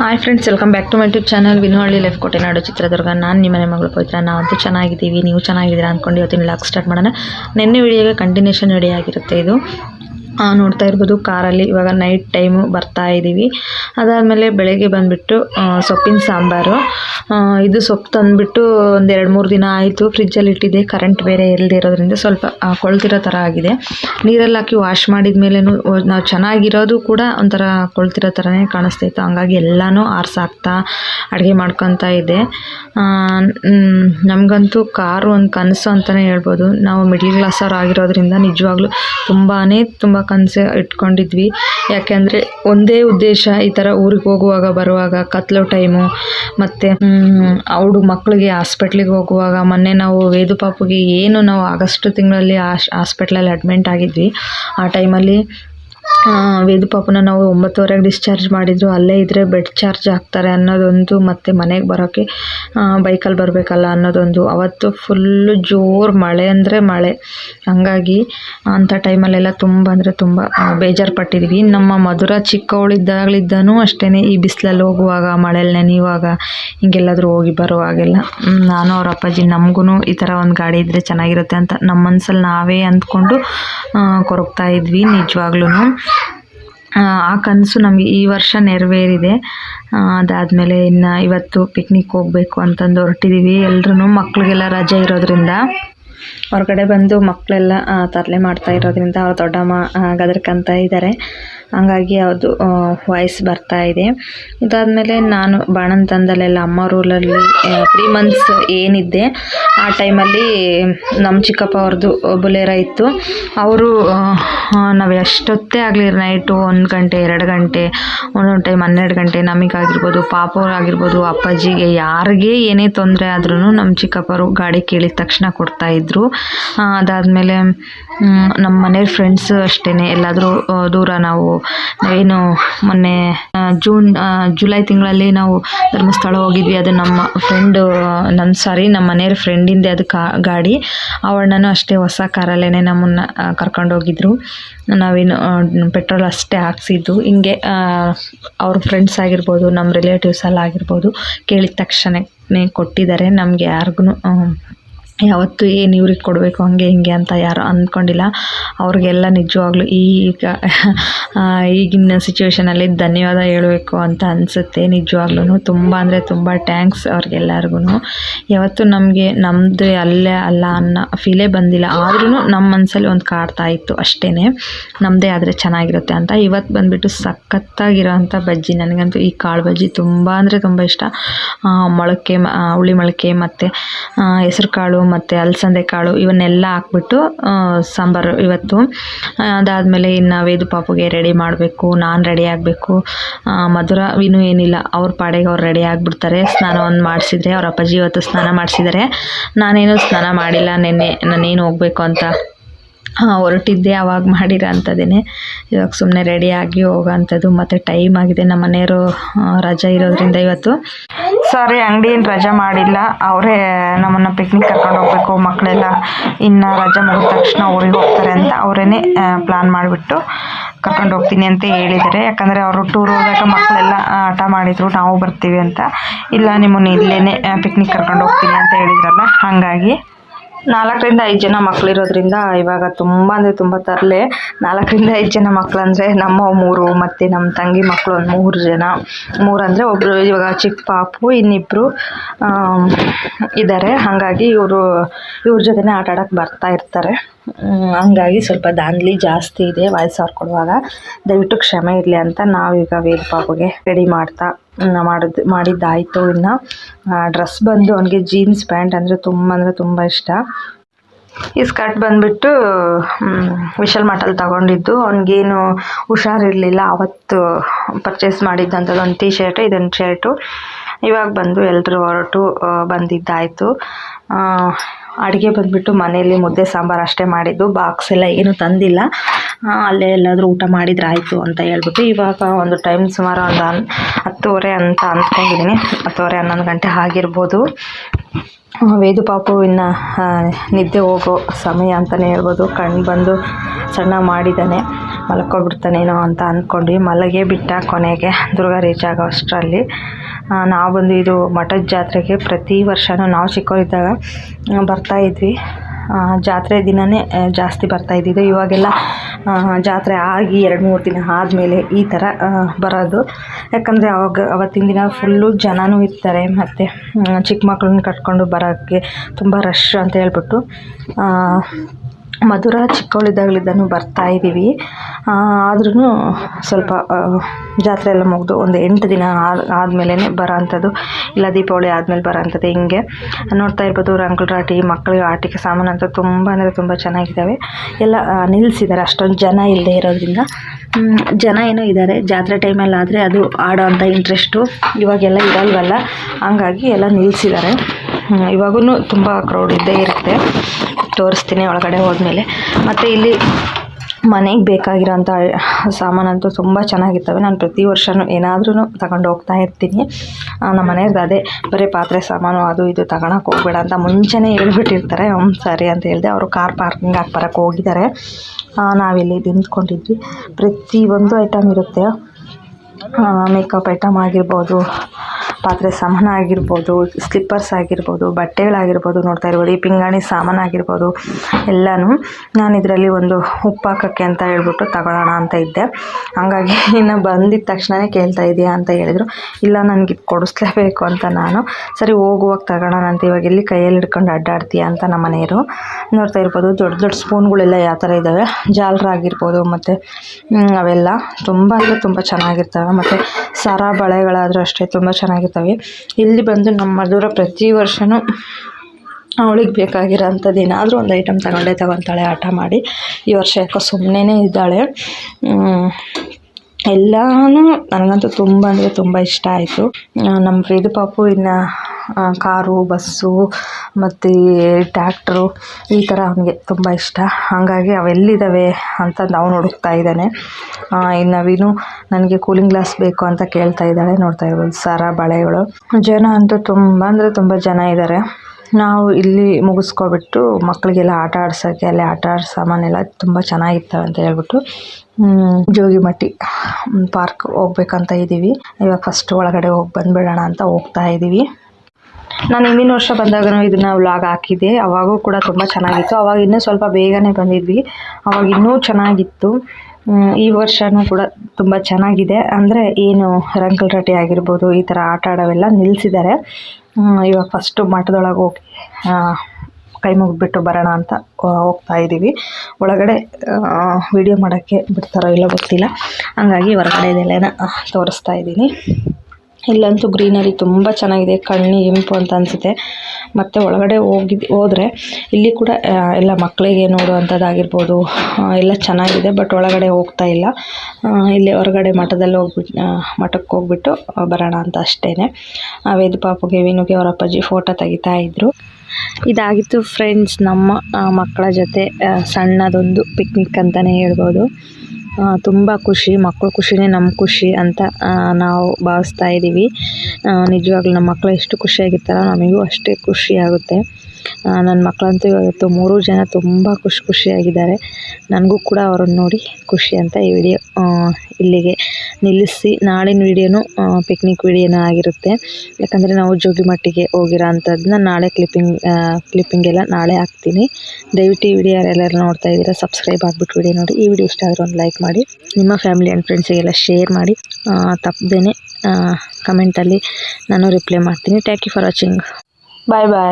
Hi friends welcome back to my YouTube channel Vinohalli life ಕೋಟೆನಾಡು ಚಿತ್ರದುರ್ಗ ನಾನು ನಿಮ್ಮನೆ ಮಗಳು ಪವಿತ್ರ. ನಾವಂತೂ ಚೆನ್ನಾಗಿದ್ದೀವಿ. ನೀವು ಚೆನ್ನಾಗಿದ್ದೀರಾ ಅಂದ್ಕೊಂಡು ಇವತ್ತಿನ ಲಾಕ್ ಸ್ಟಾರ್ಟ್ ಮಾಡೋಣ. ನಿನ್ನೆ ವಿಡಿಯೋಗೆ ಕಂಟಿನ್ಯೂಷನ್ ರೆಡಿ ಆಗಿರುತ್ತೆ ಇದು. ನೋಡ್ತಾ ಇರ್ಬೋದು ಕಾರಲ್ಲಿ ಇವಾಗ ನೈಟ್ ಟೈಮು ಬರ್ತಾ ಇದ್ದೀವಿ ಅದಾದಮೇಲೆ ಬೆಳಗ್ಗೆ ಬಂದುಬಿಟ್ಟು ಸೊಪ್ಪಿನ ಸಾಂಬಾರು. ಇದು ಸೊಪ್ಪು ತಂದುಬಿಟ್ಟು ಒಂದು ಎರಡು ಮೂರು ದಿನ ಆಯಿತು. ಫ್ರಿಜ್ಜಲ್ಲಿ ಇಟ್ಟಿದ್ದೆ. ಕರೆಂಟ್ ಬೇರೆ ಇಲ್ಲದೆ ಇರೋದ್ರಿಂದ ಸ್ವಲ್ಪ ಕೊಳ್ತಿರೋ ಥರ ಆಗಿದೆ. ನೀರಲ್ಲಿ ಹಾಕಿ ವಾಶ್ ಮಾಡಿದ ಮೇಲೂ ನಾವು ಚೆನ್ನಾಗಿರೋದು ಕೂಡ ಒಂಥರ ಕೊಳ್ತಿರೋ ಥರನೇ ಕಾಣಿಸ್ತಾ ಇತ್ತು. ಹಂಗಾಗಿ ಎಲ್ಲನೂ ಆರ್ಸಾಕ್ತಾ ಅಡುಗೆ ಮಾಡ್ಕೊತಾ ಇದ್ದೆ. ನಮಗಂತೂ ಕಾರು ಒಂದು ಕನಸು ಅಂತಲೇ ಹೇಳ್ಬೋದು. ನಾವು ಮಿಡ್ಲ್ ಕ್ಲಾಸವ್ರು ಆಗಿರೋದ್ರಿಂದ ನಿಜವಾಗ್ಲೂ ತುಂಬಾ ತುಂಬ ಕನಸು ಇಟ್ಕೊಂಡಿದ್ವಿ. ಯಾಕೆಂದರೆ ಒಂದೇ ಉದ್ದೇಶ ಈ ಥರ ಊರಿಗೆ ಹೋಗುವಾಗ ಬರುವಾಗ ಕತ್ಲು ಟೈಮು, ಮತ್ತು ಅವಳು ಮಕ್ಕಳಿಗೆ ಹಾಸ್ಪಿಟ್ಲಿಗೆ ಹೋಗುವಾಗ, ಮೊನ್ನೆ ನಾವು ವೇದು ಏನು ನಾವು ಆಗಸ್ಟ್ ತಿಂಗಳಲ್ಲಿ ಆಶ್ ಹಾಸ್ಪಿಟ್ಲಲ್ಲಿ ಅಡ್ಮಿಂಟ್ ಆಗಿದ್ವಿ. ಆ ಟೈಮಲ್ಲಿ ವೇದು ಪಾಪನ ನಾವು ಒಂಬತ್ತುವರೆಗೆ ಡಿಸ್ಚಾರ್ಜ್ ಮಾಡಿದ್ರು. ಅಲ್ಲೇ ಇದ್ದರೆ ಬೆಡ್ ಚಾರ್ಜ್ ಹಾಕ್ತಾರೆ ಅನ್ನೋದೊಂದು ಮತ್ತು ಮನೆಗೆ ಬರೋಕ್ಕೆ ಬೈಕಲ್ಲಿ ಬರಬೇಕಲ್ಲ ಅನ್ನೋದೊಂದು. ಅವತ್ತು ಫುಲ್ಲು ಜೋರು ಮಳೆ ಅಂದರೆ ಮಳೆ. ಹಂಗಾಗಿ ಅಂಥ ಟೈಮಲ್ಲೆಲ್ಲ ತುಂಬ ಅಂದರೆ ತುಂಬ ಬೇಜಾರು ಪಟ್ಟಿದ್ವಿ ನಮ್ಮ ಮಧುರ ಚಿಕ್ಕವಳಿದ್ದಾಗಲಿದ್ದಾನೂ ಅಷ್ಟೇ ಈ ಬಿಸಿಲಲ್ಲಿ ಹೋಗುವಾಗ ಮಳೆಯಲ್ಲಿ ನೆನೆಯುವಾಗ, ಹಿಂಗೆಲ್ಲಾದರೂ ಹೋಗಿ ಬರುವಾಗೆಲ್ಲ. ನಾನು ಅವ್ರ ಅಪ್ಪಾಜಿ ನಮಗೂ ಈ ಥರ ಒಂದು ಗಾಡಿ ಇದ್ದರೆ ಚೆನ್ನಾಗಿರುತ್ತೆ ಅಂತ ನಮ್ಮ ಮನಸ್ಸಲ್ಲಿ ನಾವೇ ಅಂದ್ಕೊಂಡು ಕೊರಗ್ತಾ ಇದ್ವಿ ನಿಜವಾಗ್ಲೂ ಆ ಕನಸು ನಮಗೆ ಈ ವರ್ಷ ನೆರವೇರಿದೆ. ಅದಾದಮೇಲೆ ಇನ್ನು ಇವತ್ತು ಪಿಕ್ನಿಕ್ ಹೋಗಬೇಕು ಅಂತಂದು ಹೊರಟಿದ್ದೀವಿ ಎಲ್ರೂ ಮಕ್ಕಳಿಗೆಲ್ಲ ರಜೆ ಇರೋದ್ರಿಂದ. ಹೊರಗಡೆ ಬಂದು ಮಕ್ಕಳೆಲ್ಲ ತರಲೆ ಮಾಡ್ತಾ ಇರೋದ್ರಿಂದ ಅವ್ರ ದೊಡ್ಡಮ್ಮ ಗದರ್ಕಂತ ಇದ್ದಾರೆ ಹಂಗಾಗಿ ಅದು ವಾಯ್ಸ್ ಬರ್ತಾ ಇದೆ. ಇದಾದಮೇಲೆ ನಾನು ಬಾಣಂತನದಲ್ಲೆಲ್ಲ ಅಮ್ಮ ರೂಲಲ್ಲಿ ತ್ರೀ ಮಂತ್ಸ್ ಏನಿದ್ದೆ. ಆ ಟೈಮಲ್ಲಿ ನಮ್ಮ ಚಿಕ್ಕಪ್ಪ ಅವ್ರದ್ದು ಬುಲೇರ ಇತ್ತು. ಅವರು ನಾವು ಎಷ್ಟೊತ್ತೇ ಆಗಲಿ ನೈಟು ಒಂದು ಗಂಟೆ, ಎರಡು ಗಂಟೆ, ಒಂದೊಂದು ಟೈಮ್ ಹನ್ನೆರಡು ಗಂಟೆ ನಮಗಾಗಿರ್ಬೋದು, ಪಾಪವ್ರಾಗಿರ್ಬೋದು, ಅಪ್ಪಾಜಿಗೆ ಯಾರಿಗೆ ಏನೇ ತೊಂದರೆ ಆದ್ರೂ ನಮ್ಮ ಚಿಕ್ಕಪ್ಪರು ಗಾಡಿ ಕೇಳಿದ ತಕ್ಷಣ ಕೊಡ್ತಾಯಿದ್ರು ಅದಾದಮೇಲೆ ನಮ್ಮ ಮನೆ ಫ್ರೆಂಡ್ಸು ಅಷ್ಟೇ ಎಲ್ಲಾದರೂ ದೂರ ನಾವು, ಏನು, ಮೊನ್ನೆ ಜೂನ್ ಜುಲೈ ತಿಂಗಳಲ್ಲಿ ನಾವು ಧರ್ಮಸ್ಥಳ ಹೋಗಿದ್ವಿ. ಅದು ನಮ್ಮ ಫ್ರೆಂಡು ನಮ್ಮ ಸಾರಿ ನಮ್ಮ ಮನೆಯವ್ರ ಫ್ರೆಂಡಿಂದೆ ಅದು ಕಾ, ಗಾಡಿ. ಅವಳನ್ನೂ ಅಷ್ಟೇ ಹೊಸ ಕಾರಲ್ಲೇ ನಮ್ಮನ್ನು ಕರ್ಕೊಂಡು ಹೋಗಿದ್ರು. ನಾವೇನು ಪೆಟ್ರೋಲ್ ಅಷ್ಟೇ ಹಾಕ್ಸಿದ್ದು. ಹಿಂಗೆ ಅವ್ರ ಫ್ರೆಂಡ್ಸ್ ಆಗಿರ್ಬೋದು ನಮ್ಮ ರಿಲೇಟಿವ್ಸ್ ಎಲ್ಲ ಆಗಿರ್ಬೋದು, ಕೇಳಿದ ತಕ್ಷಣ ಕೊಟ್ಟಿದ್ದಾರೆ. ನಮಗೆ ಯಾರಿಗೂ ಯಾವತ್ತು ಏನು ಇವ್ರಿಗೆ ಕೊಡಬೇಕು, ಹಂಗೆ ಹಿಂಗೆ ಅಂತ ಯಾರು ಅಂದ್ಕೊಂಡಿಲ್ಲ ಅವ್ರಿಗೆಲ್ಲ ನಿಜವಾಗ್ಲೂ ಈಗ ಈಗಿನ ಸಿಚುವೇಶನಲ್ಲಿ ಧನ್ಯವಾದ ಹೇಳಬೇಕು ಅಂತ ಅನಿಸುತ್ತೆ ನಿಜವಾಗ್ಲೂ ತುಂಬ ಅಂದರೆ ತುಂಬ ಟ್ಯಾಂಕ್ಸ್ ಅವ್ರಿಗೆಲ್ಲರಿಗೂ ಯಾವತ್ತು ನಮಗೆ ನಮ್ಮದು ಅಲ್ಲೇ ಅಲ್ಲ ಅನ್ನೋ ಫೀಲೇ ಬಂದಿಲ್ಲ. ಆದ್ರೂ ನಮ್ಮ ಮನಸ್ಸಲ್ಲಿ ಒಂದು ಕಾಡ್ತಾ ಇತ್ತು ಅಷ್ಟೇ ನಮ್ಮದೇ ಆದರೆ ಚೆನ್ನಾಗಿರುತ್ತೆ ಅಂತ. ಇವತ್ತು ಬಂದುಬಿಟ್ಟು ಸಖತ್ತಾಗಿರೋ ಅಂಥ ಬಜ್ಜಿ ನನಗಂತೂ ಈ ಕಾಳು ಬಜ್ಜಿ ತುಂಬ ಅಂದರೆ ತುಂಬ ಇಷ್ಟ. ಮೊಳಕೆ ಹುಳಿ ಮೊಳಕೆ ಮತ್ತು ಹೆಸರು ಕಾಳು ಮತ್ತು ಅಲಸಂದೆ ಕಾಳು ಇವನ್ನೆಲ್ಲ ಹಾಕ್ಬಿಟ್ಟು ಸಾಂಬಾರು ಇವತ್ತು. ಅದಾದಮೇಲೆ ಇನ್ನು ವೇದು ಪಾಪುಗೆ ರೆಡಿ ಮಾಡಬೇಕು, ನಾನು ರೆಡಿ ಆಗಬೇಕು. ಮಧುರ ವಿನು ಏನಿಲ್ಲ, ಅವ್ರ ಪಾಡೆಗೆ ಅವ್ರು ರೆಡಿ ಆಗಿಬಿಡ್ತಾರೆ. ಸ್ನಾನವನ್ನು ಮಾಡಿಸಿದ್ರೆ, ಅವ್ರ ಅಪ್ಪಾಜಿ ಇವತ್ತು ಸ್ನಾನ ಮಾಡಿಸಿದ್ದಾರೆ ನಾನೇನು ಸ್ನಾನ ಮಾಡಿಲ್ಲ, ನೆನ್ನೆ ನಾನೇನು ಹೋಗಬೇಕು ಅಂತ. ಆ, ಹೊರಟಿದ್ದೆ ಅವಾಗ ಮಾಡಿರೋ ಅಂಥದ್ದೇನೆ. ಇವಾಗ ಸುಮ್ಮನೆ ರೆಡಿಯಾಗಿ ಹೋಗೋವಂಥದ್ದು ಮತ್ತು ಟೈಮ್ ಆಗಿದೆ. ನಮ್ಮ ಮನೆಯವರು ರಜೆ ಇರೋದ್ರಿಂದ ಇವತ್ತು. ಸಾರಿ ಅಂಗಡಿನ ರಜೆ ಮಾಡಿಲ್ಲ. ಅವರೇ ನಮ್ಮನ್ನು ಪಿಕ್ನಿಕ್ ಕರ್ಕೊಂಡು ಹೋಗ್ಬೇಕು ಮಕ್ಕಳೆಲ್ಲ ಇನ್ನು ರಜೆ ಮುಗಿದ ತಕ್ಷಣ ಊರಿಗೆ ಹೋಗ್ತಾರೆ ಅಂತ ಅವರೇ ಪ್ಲ್ಯಾನ್ ಮಾಡಿಬಿಟ್ಟು ಕರ್ಕೊಂಡು ಹೋಗ್ತೀನಿ ಅಂತ ಹೇಳಿದ್ದಾರೆ. ಯಾಕಂದರೆ ಅವರು ಟೂರ್ ಹೋದಾಗ ಮಕ್ಕಳೆಲ್ಲ ಆಟ ಮಾಡಿದರು ನಾವು ಬರ್ತೀವಿ ಅಂತ. ಇಲ್ಲ ನಿಮ್ಮನ್ನು ಇಲ್ಲೇ ಪಿಕ್ನಿಕ್ ಕರ್ಕೊಂಡು ಹೋಗ್ತೀನಿ ಅಂತ ಹೇಳಿದ್ರಲ್ಲ ಹಾಗಾಗಿ. ನಾಲ್ಕರಿಂದ ಐದು ಜನ ಮಕ್ಕಳಿರೋದ್ರಿಂದ ಇವಾಗ ತುಂಬ ಅಂದರೆ ತುಂಬ ತರಲೆ. ನಾಲ್ಕರಿಂದ ಐದು ಜನ ಮಕ್ಕಳು ಅಂದರೆ ನಮ್ಮ ಮೂರು ಮತ್ತು ನಮ್ಮ ತಂಗಿ ಮಕ್ಕಳು ಒಂದು ಮೂರು ಜನ. ಮೂರು ಅಂದರೆ ಒಬ್ಬರು ಇವಾಗ ಚಿಕ್ಕ ಪಾಪು ಇನ್ನಿಬ್ಬರು ಇದ್ದಾರೆ ಹಾಗಾಗಿ ಇವರು, ಇವ್ರ ಜೊತೆನೇ ಆಟ ಆಡೋಕ್ಕೆ ಬರ್ತಾ ಇರ್ತಾರೆ. ಹಂಗಾಗಿ ಸ್ವಲ್ಪ ದಾಂಧಲಿ ಜಾಸ್ತಿ ಇದೆ, ವಾಯ್ಸ್ ಕೊಡುವಾಗ. ದಯವಿಟ್ಟು ಕ್ಷಮೆ ಇರಲಿ ಅಂತ ನಾವೀಗ ವೇದ ಪಾಪುಗೆ ರೆಡಿ ಮಾಡ್ತಾ ಮಾಡಿದ್ದು ಮಾಡಿದ್ದಾಯಿತು ಇನ್ನು. ಡ್ರೆಸ್ ಬಂದು ಅವನಿಗೆ ಜೀನ್ಸ್ ಪ್ಯಾಂಟ್ ಅಂದರೆ ತುಂಬ ಅಂದರೆ ತುಂಬ ಇಷ್ಟ. ಈ ಸ್ಕರ್ಟ್ ಬಂದುಬಿಟ್ಟು ವಿಶಾಲ್ ಮಠಲ್ಲಿ ತಗೊಂಡಿದ್ದು. ಅವ್ನಿಗೇನು ಹುಷಾರಿರಲಿಲ್ಲ. ಅವತ್ತು ಪರ್ಚೇಸ್ ಮಾಡಿದ್ದಂಥದ್ದು ಒಂದು ಟೀ ಶರ್ಟು ಇದೊಂದು ಶರ್ಟು ಇವಾಗ ಬಂದು ಎಲ್ಲರೂ ಹೊರಟು ಬಂದಿದ್ದಾಯಿತು. ಅಡುಗೆ ಬಂದುಬಿಟ್ಟು ಮನೆಯಲ್ಲಿ ಮುದ್ದೆ ಸಾಂಬಾರು ಅಷ್ಟೇ ಮಾಡಿದ್ದು. ಬಾಕ್ಸ್ ಎಲ್ಲ ಏನೂ ತಂದಿಲ್ಲ. ಅಲ್ಲೇ ಎಲ್ಲಾದರೂ ಊಟ ಮಾಡಿದ್ರೆ ಆಯಿತು ಅಂತ ಹೇಳ್ಬಿಟ್ಟು ಇವಾಗ ಒಂದು ಟೈಮ್ ಸುಮಾರು ಒಂದು ಹನ್ ಹತ್ತುವರೆ ಅಂತ ಅಂದ್ಕೊಂಡಿದ್ದೀನಿ ಹತ್ತುವರೆ ಹನ್ನೊಂದು ಗಂಟೆ ಆಗಿರ್ಬೋದು. ವೇದು ಪಾಪುವಿನ ನಿದ್ದೆ ಹೋಗೋ ಸಮಯ ಅಂತಲೇ ಹೇಳ್ಬೋದು. ಕಣ್ಣು ಬಂದು ಸಣ್ಣ ಮಾಡಿದ್ದಾನೆ ಮಲ್ಕೊಬಿಡ್ತಾನೇನೋ ಅಂತ ಅಂದ್ಕೊಂಡ್ವಿ ಮಲಗೇ ಬಿಟ್ಟ ಕೊನೆಗೆ, ದುರ್ಗಾ ರೀಚ್ ಆಗೋ ಅಷ್ಟರಲ್ಲಿ. ನಾವು ಬಂದು ಇದು ಮಠದ ಜಾತ್ರೆಗೆ ಪ್ರತಿ ವರ್ಷವೂ ನಾವು ಚಿಕ್ಕವರಿದ್ದಾಗ ಬರ್ತಾಯಿದ್ವಿ ಜಾತ್ರೆ ದಿನವೇ ಜಾಸ್ತಿ ಬರ್ತಾ ಇದ್ದಿದ್ದು. ಇವಾಗೆಲ್ಲ ಜಾತ್ರೆ ಆಗಿ ಎರಡು ಮೂರು ದಿನ ಆದಮೇಲೆ ಈ ಥರ ಬರೋದು. ಯಾಕಂದರೆ ಅವಾಗ, ಅವತ್ತಿನ ದಿನ ಫುಲ್ಲು ಜನನೂ ಇರ್ತಾರೆ. ಮತ್ತು ಚಿಕ್ಕ ಮಕ್ಕಳನ್ನ ಕಟ್ಕೊಂಡು ಬರೋಕ್ಕೆ ತುಂಬ ರಶ್ ಅಂತ ಹೇಳ್ಬಿಟ್ಟು ಮಧುರ ಚಿಕ್ಕವಳಿದ್ದಾಗಲಿದ್ದಾನು ಬರ್ತಾ ಇದ್ದೀವಿ. ಆದ್ರೂ ಸ್ವಲ್ಪ ಜಾತ್ರೆ ಎಲ್ಲ ಮುಗಿದು ಒಂದು ಎಂಟು ದಿನ ಆದಮೇಲೆ ಬರೋ ಅಂಥದ್ದು ಇಲ್ಲ, ದೀಪಾವಳಿ ಆದಮೇಲೆ ಬರೋ ಅಂಥದ್ದು ಹಿಂಗೆ. ನೋಡ್ತಾ ಇರ್ಬೋದು ರಂಗುರಾಟಿ ಮಕ್ಕಳಿಗೆ ಆಟಿಕೆ ಸಾಮಾನು ಅಂತ ತುಂಬ ಅಂದರೆ ತುಂಬ ಚೆನ್ನಾಗಿದ್ದಾವೆ. ಎಲ್ಲ ನಿಲ್ಲಿಸಿದ್ದಾರೆ. ಅಷ್ಟೊಂದು ಜನ ಇಲ್ಲದೆ ಇರೋದ್ರಿಂದ. ಜನ ಏನೋ ಇದ್ದಾರೆ. ಜಾತ್ರೆ ಟೈಮಲ್ಲಿ ಆದರೆ ಅದು ಆಡೋ ಅಂಥ ಇಂಟ್ರೆಸ್ಟು ಇವಾಗೆಲ್ಲ ಇರಲ್ವಲ್ಲ. ಹಂಗಾಗಿ ಎಲ್ಲ ನಿಲ್ಲಿಸಿದ್ದಾರೆ. ಇವಾಗೂ ತುಂಬ ಕ್ರೌಡ್ ಇದ್ದೇ ಇರುತ್ತೆ. ತೋರಿಸ್ತೀನಿ ಒಳಗಡೆ ಹೋದ್ಮೇಲೆ. ಮತ್ತು ಇಲ್ಲಿ ಮನೆಗೆ ಬೇಕಾಗಿರೋಂಥ ಸಾಮಾನಂತೂ ತುಂಬ ಚೆನ್ನಾಗಿರ್ತವೆ ನಾನು ಪ್ರತಿ ವರ್ಷವೂ ಏನಾದ್ರೂ ತಗೊಂಡು ಹೋಗ್ತಾ ಇರ್ತೀನಿ. ನಮ್ಮ ಮನೆಯವ್ರದ್ದು ಅದೇ ಬರೀ ಪಾತ್ರೆ ಸಾಮಾನು ಅದು ಇದು ತಗೊಳಕ್ಕೆ ಹೋಗ್ಬೇಡ ಅಂತ ಮುಂಚೆನೇ ಹೇಳ್ಬಿಟ್ಟಿರ್ತಾರೆ. ಹ್ಞೂ ಸರಿ ಅಂತ ಹೇಳಿದೆ. ಅವರು ಕಾರ್ ಪಾರ್ಕಿಂಗ್ ಹಾಕಿ ಬರೋಕ್ಕೆ ಹೋಗಿದ್ದಾರೆ. ನಾವಿಲ್ಲಿ ನಿಂತ್ಕೊಂಡಿದ್ವಿ. ಪ್ರತಿಯೊಂದು ಐಟಮ್ ಇರುತ್ತೆ. ಮೇಕಪ್ ಐಟಮ್ ಆಗಿರ್ಬೋದು ಪಾತ್ರೆ ಸಾಮಾನು ಆಗಿರ್ಬೋದು ಸ್ಲಿಪ್ಪರ್ಸ್ ಆಗಿರ್ಬೋದು, ಬಟ್ಟೆಗಳಾಗಿರ್ಬೋದು ನೋಡ್ತಾ ಇರ್ಬೋದು, ಈ ಪಿಂಗಾಣಿ ಸಾಮಾನು ಆಗಿರ್ಬೋದು, ಎಲ್ಲನೂ ನಾನು ಇದರಲ್ಲಿ ಒಂದು ಉಪ್ಪು ಹಾಕೋಕ್ಕೆ ಅಂತ ಹೇಳ್ಬಿಟ್ಟು ತಗೊಳ್ಳೋಣ ಅಂತ ಇದ್ದೆ. ಹಂಗಾಗಿ ಇನ್ನು ಬಂದಿದ್ದ ತಕ್ಷಣವೇ ಕೇಳ್ತಾ ಇದೆಯಾ ಅಂತ ಹೇಳಿದರು. ಇಲ್ಲ, ನನಗೆ ಇದು ಕೊಡಿಸ್ಲೇಬೇಕು ಅಂತ ನಾನು. ಸರಿ, ಹೋಗುವಾಗ ತಗೊಳ್ಳೋಣ ಅಂತ ಇವಾಗ ಎಲ್ಲಿ ಕೈಯಲ್ಲಿ ಹಿಡ್ಕೊಂಡು ಅಡ್ಡಾಡ್ತೀಯ ಅಂತ ನಮ್ಮ ಮನೆಯವರು ನೋಡ್ತಾ ಇರ್ಬೋದು. ದೊಡ್ಡ ದೊಡ್ಡ ಸ್ಪೂನ್ಗಳೆಲ್ಲ ಯಾವ ಥರ ಇದ್ದಾವೆ ಜಾಲರಾಗಿರ್ಬೋದು ಮತ್ತು ಅವೆಲ್ಲ ತುಂಬ ಅಂದರೆ ತುಂಬ ಚೆನ್ನಾಗಿರ್ತವೆ. ಮತ್ತು ಸರ ಬಳೆಗಳಾದರೂ ಅಷ್ಟೇ ತುಂಬ ಚೆನ್ನಾಗಿರ್ತವೆ. ಇಲ್ಲಿ ಬಂದು ನಮ್ಮ ಮಧುರ ಪ್ರತಿ ವರ್ಷವೂ ಅವಳಿಗೆ ಬೇಕಾಗಿರೋ ಅಂಥದ್ದು ಏನಾದರೂ ಒಂದು ಐಟಮ್ ತಗೊಂಡೇ ತಗೊತಾಳೆ, ಆಟ ಮಾಡಿ. ಈ ವರ್ಷ ಯಾಕೋ ಸುಮ್ಮನೆ ಇದ್ದಾಳೆ. ಎಲ್ಲನೂ ನನಗಂತೂ ತುಂಬ ಅಂದರೆ ತುಂಬ ಇಷ್ಟ ಆಯಿತು. ನಮ್ಮ ವೇದು ಪಾಪು ಇನ್ನು ಕಾರು, ಬಸ್ಸು, ಮತ್ತು ಟ್ಯಾಕ್ಟ್ರು ಈ ಥರ ಅವನಿಗೆ ತುಂಬ ಇಷ್ಟ. ಹಾಗಾಗಿ ಅವೆಲ್ಲಿದ್ದಾವೆ ಅಂತ ನಾವು ಹುಡುಕ್ತಾ ಇದ್ದಾನೆ. ಇನ್ನು ವಿನು ನನಗೆ ಕೂಲಿಂಗ್ ಗ್ಲಾಸ್ ಬೇಕು ಅಂತ ಕೇಳ್ತಾ ಇದ್ದಾಳೆ. ನೋಡ್ತಾ ಇರ್ಬೋದು, ಸರ, ಬಳೆಗಳು. ಜನ ಅಂತೂ ತುಂಬ ಅಂದರೆ ತುಂಬ ಜನ ಇದ್ದಾರೆ ನಾವು ಇಲ್ಲಿ ಮುಗಿಸ್ಕೊಬಿಟ್ಟು ಮಕ್ಕಳಿಗೆಲ್ಲ ಆಟ ಆಡ್ಸೋಕ್ಕೆ ಅಲ್ಲಿ ಆಟ ಆಡೋ ಸಾಮಾನೆಲ್ಲ ತುಂಬ ಚೆನ್ನಾಗಿತ್ತು ಅಂತ ಹೇಳ್ಬಿಟ್ಟು ಜೋಗಿಮಟ್ಟಿ ಪಾರ್ಕ್ ಹೋಗ್ಬೇಕಂತ ಇದ್ದೀವಿ ಇವಾಗ ಫಸ್ಟ್ ಒಳಗಡೆ ಹೋಗಿ ಬಂದ್ಬಿಡೋಣ ಅಂತ ಹೋಗ್ತಾ ಇದ್ದೀವಿ ನಾನು ಹಿಂದಿನ ವರ್ಷ ಬಂದಾಗ ಇದನ್ನ ವ್ಲಾಗ್ ಹಾಕಿದ್ದೆ. ಅವಾಗೂ ಕೂಡ ತುಂಬ ಚೆನ್ನಾಗಿತ್ತು. ಅವಾಗ ಇನ್ನೂ ಸ್ವಲ್ಪ ಬೇಗನೆ ಬಂದಿದ್ವಿ. ಅವಾಗ ಇನ್ನೂ ಚೆನ್ನಾಗಿತ್ತು. ಈ ವರ್ಷವೂ ಕೂಡ ತುಂಬ ಚೆನ್ನಾಗಿದೆ. ಅಂದರೆ ಏನು ರಂಕಲ್ ರಟ್ಟಿ ಆಗಿರ್ಬೋದು, ಈ ಥರ ಆಟ ಆಡೋವೆಲ್ಲ ನಿಲ್ಲಿಸಿದ್ದಾರೆ ಇವಾಗ ಫಸ್ಟು ಮಠದೊಳಗೆ ಹೋಗಿ ಕೈ ಮುಗಿದ್ಬಿಟ್ಟು ಬರೋಣ ಅಂತ ಹೋಗ್ತಾ ಇದ್ದೀವಿ ಒಳಗಡೆ ವಿಡಿಯೋ ಮಾಡೋಕ್ಕೆ ಬಿಡ್ತಾರೋ ಇಲ್ಲೋ ಗೊತ್ತಿಲ್ಲ. ಹಂಗಾಗಿ ಹೊರಗಡೆದೆಲ್ಲ ತೋರಿಸ್ತಾ ಇದ್ದೀನಿ ಇಲ್ಲಂತೂ ಗ್ರೀನರಿ ತುಂಬ ಚೆನ್ನಾಗಿದೆ, ಕಣ್ಣು ಇಂಪು ಅಂತ ಅನಿಸುತ್ತೆ. ಮತ್ತು ಒಳಗಡೆ ಹೋಗಿದ್ದು ಹೋದರೆ ಇಲ್ಲಿ ಕೂಡ ಎಲ್ಲ ಮಕ್ಕಳಿಗೆ ನೋಡುವಂಥದ್ದಾಗಿರ್ಬೋದು ಎಲ್ಲ ಚೆನ್ನಾಗಿದೆ ಬಟ್ ಒಳಗಡೆ ಹೋಗ್ತಾ ಇಲ್ಲ. ಇಲ್ಲಿ ಹೊರಗಡೆ ಮಠದಲ್ಲಿ ಹೋಗ್ಬಿಟ್ಟು ಮಠಕ್ಕೆ ಹೋಗ್ಬಿಟ್ಟು ಬರೋಣ ಅಂತ ಅಷ್ಟೇ ವೇದ ಪಾಪುಗೆ ವಿನುಗೆ ಅವರ ಅಪ್ಪಾಜಿ ಫೋಟೋ ತೆಗಿತಾ ಇದ್ದರು ಇದಾಗಿತ್ತು ಫ್ರೆಂಡ್ಸ್ ನಮ್ಮ ಮಕ್ಕಳ ಜೊತೆ ಸಣ್ಣದೊಂದು ಪಿಕ್ನಿಕ್ ಅಂತಲೇ ಹೇಳ್ಬೋದು. ತುಂಬ ಖುಷಿ ಮಕ್ಕಳು ಖುಷಿನೇ ನಮ್ಮ ಖುಷಿ ಅಂತ ನಾವು ಭಾವಿಸ್ತಾ ಇದ್ದೀವಿ ನಿಜವಾಗ್ಲೂ ನಮ್ಮ ಮಕ್ಕಳು ಎಷ್ಟು ಖುಷಿಯಾಗಿರ್ತಾರೋ ನಮಗೂ ಅಷ್ಟೇ ಖುಷಿ ಆಗುತ್ತೆ. ನನ್ನ ಮಕ್ಕಳಂತೂ ಇವತ್ತು ಮೂರು ಜನ ತುಂಬ ಖುಷಿ ಖುಷಿಯಾಗಿದ್ದಾರೆ. ನನಗೂ ಕೂಡ ಅವರನ್ನು ನೋಡಿ ಖುಷಿ ಅಂತ ಈ ವಿಡಿಯೋ ಇಲ್ಲಿಗೆ ನಿಲ್ಲಿಸಿ. ನಾಳಿನ ವಿಡಿಯೋನು ಪಿಕ್ನಿಕ್ ವಿಡಿಯೋನೂ ಆಗಿರುತ್ತೆ. ಯಾಕಂದರೆ ನಾವು ಜೋಗಿಮಟ್ಟಿಗೆ ಹೋಗಿರೋ ಅಂಥದ್ದನ್ನ ನಾಳೆ ಕ್ಲಿಪ್ಪಿಂಗ್ ಕ್ಲಿಪ್ಪಿಂಗ್ ಎಲ್ಲ ನಾಳೆ ಹಾಕ್ತೀನಿ. ದಯವಿಟ್ಟು ಈ ವಿಡಿಯೋ ಯಾರೆಲ್ಲರೂ ನೋಡ್ತಾ ಇದ್ದೀರಾ ಸಬ್ಸ್ಕ್ರೈಬ್ ಆಗಿಬಿಟ್ಟು ವಿಡಿಯೋ ನೋಡಿ. ಈ ವಿಡಿಯೋ ಇಷ್ಟ ಆದರೂ ಒಂದು ಲೈಕ್ ಮಾಡಿ. ನಿಮ್ಮ ಫ್ಯಾಮಿಲಿ ಆ್ಯಂಡ್ ಫ್ರೆಂಡ್ಸಿಗೆಲ್ಲ ಶೇರ್ ಮಾಡಿ. ತಪ್ಪದೇ ಕಮೆಂಟಲ್ಲಿ ನಾನು ರಿಪ್ಲೈ ಮಾಡ್ತೀನಿ. Thank you for watching bye bye